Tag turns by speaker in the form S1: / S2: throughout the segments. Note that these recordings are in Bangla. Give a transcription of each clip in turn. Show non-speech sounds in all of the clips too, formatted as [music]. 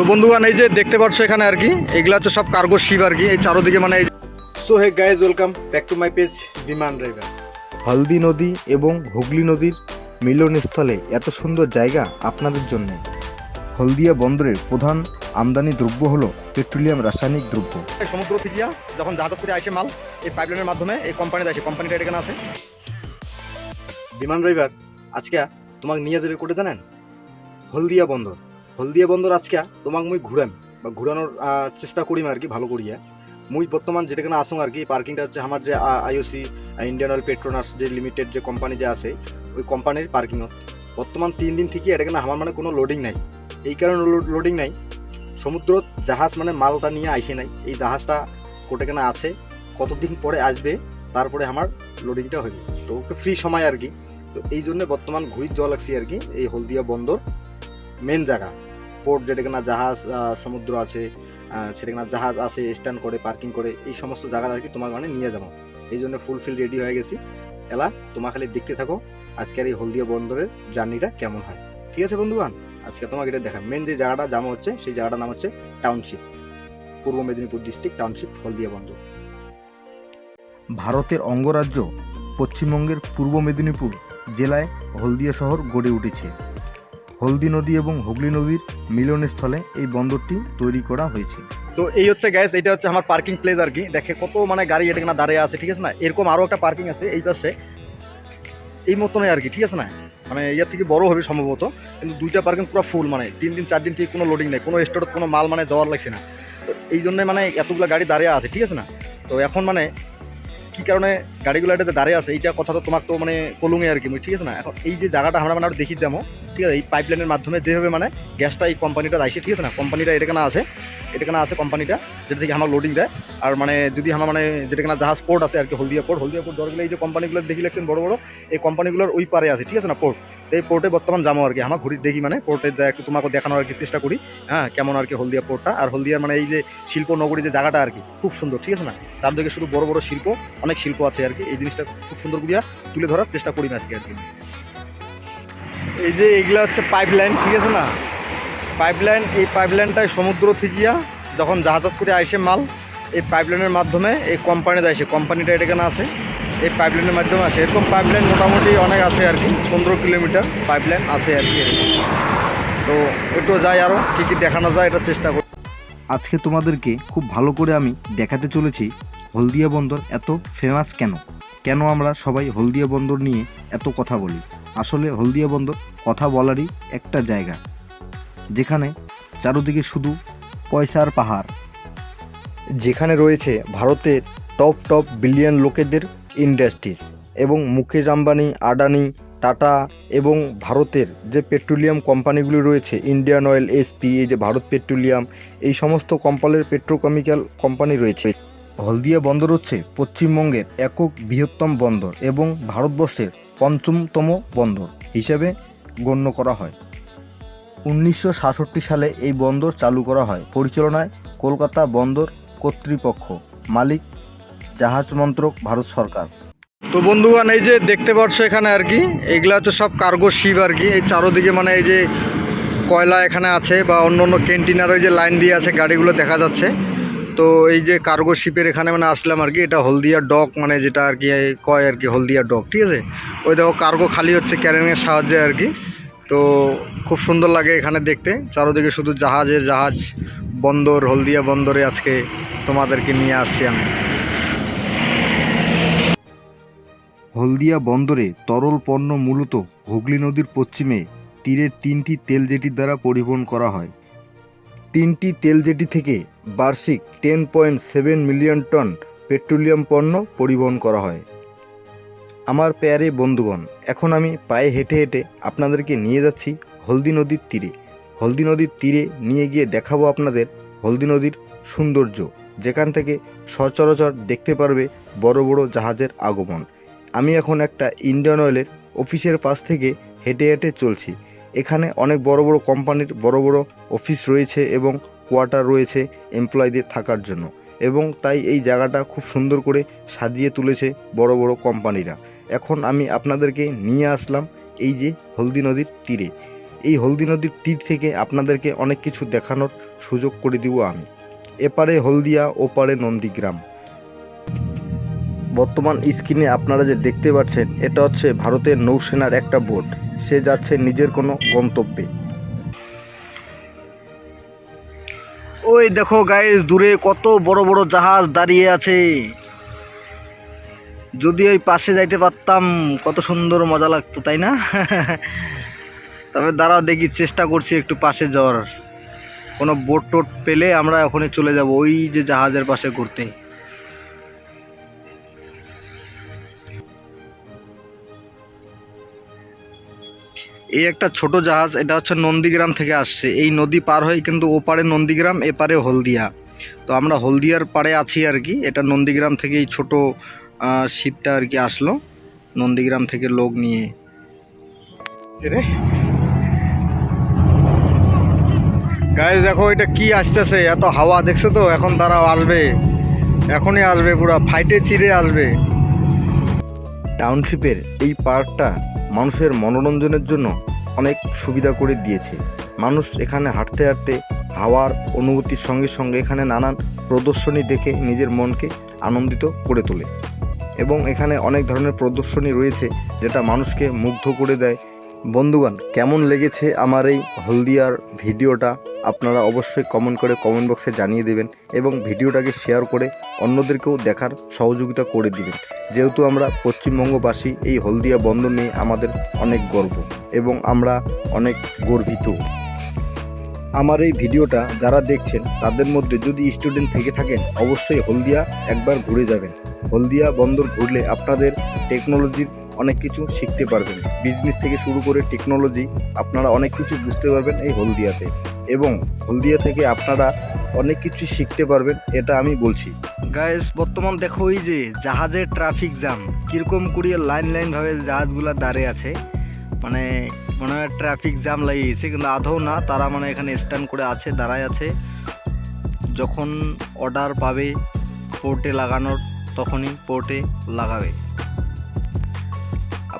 S1: তো বন্ধুগণ এই যে দেখতে পাচ্ছ এখানে আর কি এগুলো হচ্ছে সব কার্গো শিপ আর কি এই চারোদিকে মানে এই
S2: so hey guys welcome back to my page Biman driver
S3: Haldi নদী এবং হুগলি নদীর মিলনস্থলে এত সুন্দর জায়গা আপনাদের জন্য। হলদিয়া বন্দরের প্রধান আমদানি দ্রব্য হলো পেট্রোলিয়াম রাসায়নিক দ্রব্য।
S1: এই সমুদ্র থেকে যখন জাহাজ করে আসে মাল এই পাইপলাইনের মাধ্যমে এই কোম্পানিতে আসে কোম্পানিটা এখানে আছে।
S2: বিমান ড্রাইভার আজকে তোমাকে নিয়ে যাবে কোটে জানেন? হলদিয়া বন্দর। হলদিয়া বন্দর আজকে তোমাক মুই ঘুরাম, বা ঘুরানোর চেষ্টা করিম আর কি, ভালো করিয়া। মুই বর্তমান যেটা কেন আসুন আর কি পার্কিংটা হচ্ছে আমার যে আইওসি ইন্ডিয়ান অয়েল পেট্রোনার্স যে লিমিটেড যে কোম্পানি যে আছে, ওই কোম্পানির পার্কিংত বর্তমান তিন দিন থেকে এটা কেন আমার মানে কোনো লোডিং নাই। এই কারণে লোডিং নাই। সমুদ্র জাহাজ মানে মালটা নিয়ে আইসে নাই। এই জাহাজটা কোটে কেনা আছে, কতদিন পরে আসবে, তারপরে আমার লোডিংটা হয়ে তো একটু ফ্রি সময় আর কি। তো এই জন্য বর্তমান ঘুরির জল লাগছি আর কি, এই হলদিয়া বন্দর মেন জায়গা। পোর্ট যেটা কিনা জাহাজ সমুদ্র আছে সেটা কিনা জাহাজ আছে, স্ট্যান্ড করে, পার্কিং করে, এই সমস্ত জায়গা আর কি তোমার মানে নিয়ে যাব। এই জন্য ফুলফিল রেডি হয়ে গেছি। এলা, তোমার খালি দেখতে থাকো, আজকের এই হলদিয়া বন্দরের জার্নিটা কেমন হয়। ঠিক আছে বন্ধুগান আজকে তোমাকে এটা দেখা মেন যে জায়গাটা জামা হচ্ছে, সেই জায়গাটার নাম হচ্ছে টাউনশিপ পূর্ব মেদিনীপুর ডিস্ট্রিক্ট টাউনশিপ হলদিয়া বন্দর।
S3: ভারতের অঙ্গরাজ্য পশ্চিমবঙ্গের পূর্ব মেদিনীপুর জেলায় হলদিয়া শহর গড়ে উঠেছে। হলদি নদী এবং হুগলি নদীর মিলনস্থলে এই বন্দরটি তৈরি করা হয়েছে।
S1: তো এই হচ্ছে গ্যাস এটা হচ্ছে আমার পার্কিং প্লেস আর কি। দেখে কত মানে গাড়ি এটা কিনা দাঁড়িয়ে আছে, ঠিক আছে না? এরকম আরও একটা পার্কিং আছে এই পাশে। এই মতনই আর কি, ঠিক আছে না? মানে ইয়ার থেকে বড় হবে সম্ভবত। কিন্তু দুইটা পার্কিং পুরো ফুল মানে তিন দিন, চার দিন থেকে কোনো লোডিং নেই, কোনো স্টোরে কোনো মাল মানে যাওয়ার লাগছে না। তো এই জন্য মানে এতগুলো গাড়ি দাঁড়িয়ে আছে, ঠিক আছে না? তো এখন মানে কি কারণে গাড়িগুলো এটাতে দাঁড়িয়ে আছে, এইটা কথা তো তোমার তো মানে কলুঙে আর কি, ঠিক আছে না? এখন এই যে জায়গাটা আমরা মানে দেখি যাব ঠিক আছে, এই পাইপলাইনের মাধ্যমে যেভাবে মানে গ্যাসটা এই কোম্পানিটা আসে ঠিক আছে না? কোম্পানিটা এটা কেনা আছে, এটা কেনা আছে কোম্পানিটা যেটা থেকে আমার লোডিং দেয়। আর মানে যদি আমার মানে যেটা কেনা জাহাজ পোর্ট আছে আর কি, হলদিয়া পোর্ট হলদিয়া পোর্ট ধরগুলো এই যে কোম্পানিগুলো দেখি লাগছেন বড় বড়, এই কোম্পানিগুলোর ওই পারে আছে, ঠিক আছে না পোর্ট এই পোর্টে বর্তমান যাব আর কি, আমার ঘুরি দেখি মানে পোর্টে যা একটু তোমাকে দেখানোর আর কি চেষ্টা করি। হ্যাঁ কেমন আর কি হলদিয়া পোর্টটা আর হলদিয়ার মানে এই যে শিল্প নগরী যে জায়গাটা আর কি, খুব সুন্দর, ঠিক আছে না? চারদিকে শুধু বড় বড় শিল্প, অনেক শিল্প আছে আর কি, এই জিনিসটা খুব সুন্দর করিয়া তুলে ধরার চেষ্টা করি না আজকে আর কি। এই যে এইগুলো হচ্ছে পাইপলাইন ঠিক আছে না? পাইপলাইন এই পাইপলাইনটায় সমুদ্র থেকিয়া যখন জাহাজ করে আইসে মাল, এই পাইপলাইনের মাধ্যমে এই কোম্পানিতে আসে। কোম্পানিটা এটা কেন আছে? এই পাইপলাইনের মাধ্যমে আসে। এরকম পাইপলাইন মোটামুটি অনেক আছে আর কি, পনেরো কিলোমিটার পাইপলাইন আছে আর কি। তো একটু যাই আরও কী কী দেখানো যায় এটা চেষ্টা করি।
S3: আজকে তোমাদেরকে খুব ভালো করে আমি দেখাতে চলেছি হলদিয়া বন্দর এত ফেমাস কেন? কেন আমরা সবাই হলদিয়া বন্দর নিয়ে এত কথা বলি? আসলে হলদিয়া বন্দর কথা বলারই একটা জায়গা যেখানে চারদিকে শুধু পয়সার পাহাড়। যেখানে রয়েছে ভারতের টপ টপ বিলিয়ন লোকেদের ইন্ডাস্ট্রিজ এবং মুকেশ আম্বানি আডানি টাটা এবং ভারতের যে পেট্রোলিয়াম কোম্পানিগুলি রয়েছে ইন্ডিয়ান অয়েল এসপি এই যে ভারত পেট্রোলিয়াম এই সমস্ত কোম্পানির পেট্রোকেমিক্যাল কোম্পানি রয়েছে। হলদিয়া বন্দর হচ্ছে পশ্চিমবঙ্গের একক বৃহত্তম বন্দর এবং ভারতবর্ষের পঞ্চমতম বন্দর। হিসেবে গণ্য করা হয়। উনিশশো সাতষট্টি সালে এই বন্দর চালু করা হয়। পরিচালনায় কলকাতা বন্দর কর্তৃপক্ষ, মালিক, জাহাজ মন্ত্রক, ভারত সরকার।
S1: তো বন্ধুগণ, এই যে দেখতে পাচ্ছ এখানে আর কি, এগুলো হচ্ছে সব কার্গো শিপ আর কি। এই চারোদিকে মানে এই যে কয়লা এখানে আছে বা অন্য অন্য ক্যান্টিনার ওই যে লাইন দিয়ে আছে, গাড়িগুলো দেখা যাচ্ছে। তো এই যে কার্গো শিপের এখানে মানে আসলাম আর কি, এটা হলদিয়া ডক মানে যেটা আর কি কয় আর কি, হলদিয়া ডক ঠিক আছে? ওই দেখো কার্গো খালি হচ্ছে ক্যারেনের সাহায্যে আর কি। তো খুব সুন্দর লাগে এখানে দেখতে। চারোদিকে শুধু জাহাজের জাহাজ বন্দর, হলদিয়া বন্দরে আজকে তোমাদেরকে নিয়ে আসছি আমি।
S3: হলদিয়া বন্দরে তরল পণ্য মূলত হুগলি নদীর পশ্চিমে তীরের তিনটি তেল জেটির দ্বারা পরিবহন করা হয়। তিনটি তেল জেটি থেকে বার্ষিক ten point seven million ton petroleum পণ্য পরিবহন করা হয়। আমার পেয়ারে বন্ধুগণ, এখন আমি পায়ে হেঁটে হেঁটে আপনাদেরকে নিয়ে যাচ্ছি হলদি নদীর তীরে। হলদি নদীর তীরে নিয়ে গিয়ে দেখাবো আপনাদের হলদি নদীর সৌন্দর্য, যেখান থেকে সচরাচর দেখতে পারবে বড় বড় জাহাজের আগমন। আমি এখন একটা ইন্ডিয়ান অয়েলের অফিসের পাশ থেকে হেঁটে হেঁটে চলছি। এখানে অনেক বড় বড় কোম্পানির বড় বড় অফিস রয়েছে এবং কোয়ার্টার রয়েছে এমপ্লয়ীদের থাকার জন্য এবং তাই এই জায়গাটা খুব সুন্দর করে সাজিয়ে তুলেছে বড় বড় কোম্পানিরা। এখন আমি আপনাদেরকে নিয়ে আসলাম এই যে হলদি নদীর তীরে। এই হলদি নদীর তীর থেকে আপনাদেরকে অনেক কিছু দেখানোর সুযোগ করে দিব আমি। এপারে হলদিয়া, ওপারে নন্দীগ্রাম। বর্তমান স্ক্রিনে আপনারা যে দেখতে পাচ্ছেন, এটা হচ্ছে ভারতের নৌসেনার একটা বোট। সে যাচ্ছে নিজের কোনো গন্তব্যে।
S1: ওই দেখো গায়ে দূরে কত বড় বড় জাহাজ দাঁড়িয়ে আছে। যদি ওই পাশে যাইতে পারতাম, কত সুন্দর মজা লাগতো, তাই না? [laughs] তবে দাঁড়াও, দেখি, চেষ্টা করছি একটু পাশে যাওয়ার। কোনো বোট টোট পেলে আমরা ওখানে চলে যাব, ওই যে জাহাজের পাশে ঘুরতে। এই একটা ছোট জাহাজ এটা হচ্ছে নন্দীগ্রাম থেকে আসছে। এই নদী পার হয়ে কিন্তু ওপারে নন্দীগ্রাম এপারে হলদিয়া। তো আমরা হলদিয়ার পারে আছি আর কি। এটা নন্দীগ্রাম থেকে এই ছোট শিপটা আর কি আসলো নন্দীগ্রাম থেকে লোক নিয়ে। রে। গাইজ দেখো এটা কি আসতেছে? এত হাওয়া দেখছ তো? এখন তারাও আসবে। এখনই আসবে পুরো। ফাইটে চিরে আসবে।
S3: টাউনশিপের এই পার্কটা মানুষের মনোরঞ্জনের জন্য অনেক সুবিধা করে দিয়েছে। মানুষ এখানে হাঁটতে হাঁটতে হাওয়ার অনুভূতির সঙ্গে সঙ্গে এখানে নানান প্রদর্শনী দেখে নিজের মনকে আনন্দিত করে তোলে। এবং এখানে অনেক ধরনের প্রদর্শনী রয়েছে যেটা মানুষকে মুগ্ধ করে দেয় বন্ধুগণ, কেমন লেগেছে আমার এই হলদিয়ার ভিডিওটা? আপনারা অবশ্যই কমেন্ট করে কমেন্ট বক্সে জানিয়ে দেবেন এবং ভিডিওটাকে শেয়ার করে অন্যদেরকেও দেখার সহযোগিতা করে দিবেন। যেহেতু আমরা পশ্চিমবঙ্গবাসী, এই হলদিয়া বন্দর নিয়ে আমাদের অনেক গর্ব এবং আমরা অনেক গর্বিত। আমার এই ভিডিওটা যারা দেখছেন, তাদের মধ্যে যদি স্টুডেন্ট থেকে থাকেন, অবশ্যই হলদিয়া একবার ঘুরে যাবেন। হলদিয়া বন্দর ঘুরলে আপনাদের টেকনোলজির অনেক কিছু শিখতে পারবেন। বিজনেস থেকে শুরু করে টেকনোলজি আপনারা অনেক কিছু বুঝতে পারবেন এই হলদিয়াতে। এবং হলদিয়া থেকে আপনারা অনেক কিছু শিখতে পারবেন, এটা আমি বলছি।
S1: গাইস বর্তমান দেখো ওই যে জাহাজের ট্রাফিক জ্যাম কীরকম করিয়ে লাইন লাইনভাবে জাহাজগুলো দাঁড়িয়ে আছে। মানে মনে হয় ট্রাফিক জ্যাম লাগিয়েছে কিন্তু আদৌ না, তারা মানে এখানে স্ট্যান্ড করে আছে, দাঁড়ায় আছে। যখন অর্ডার পাবে পোর্টে লাগানোর, তখনই পোর্টে লাগাবে।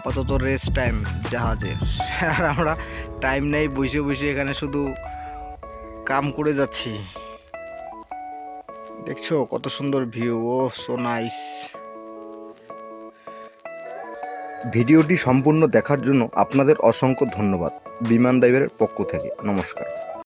S1: আপাতত রেস্ট টাইম জাহাজের। আর আমরা টাইম নেই, বসে বসে এখানে শুধু কাম করে যাচ্ছি। দেখছ কত সুন্দর ভিউ ও সো নাইস
S3: ভিডিওটি সম্পূর্ণ দেখার জন্য আপনাদের অসংখ্য ধন্যবাদ, বিমান ড্রাইভারের পক্ষ থেকে। নমস্কার।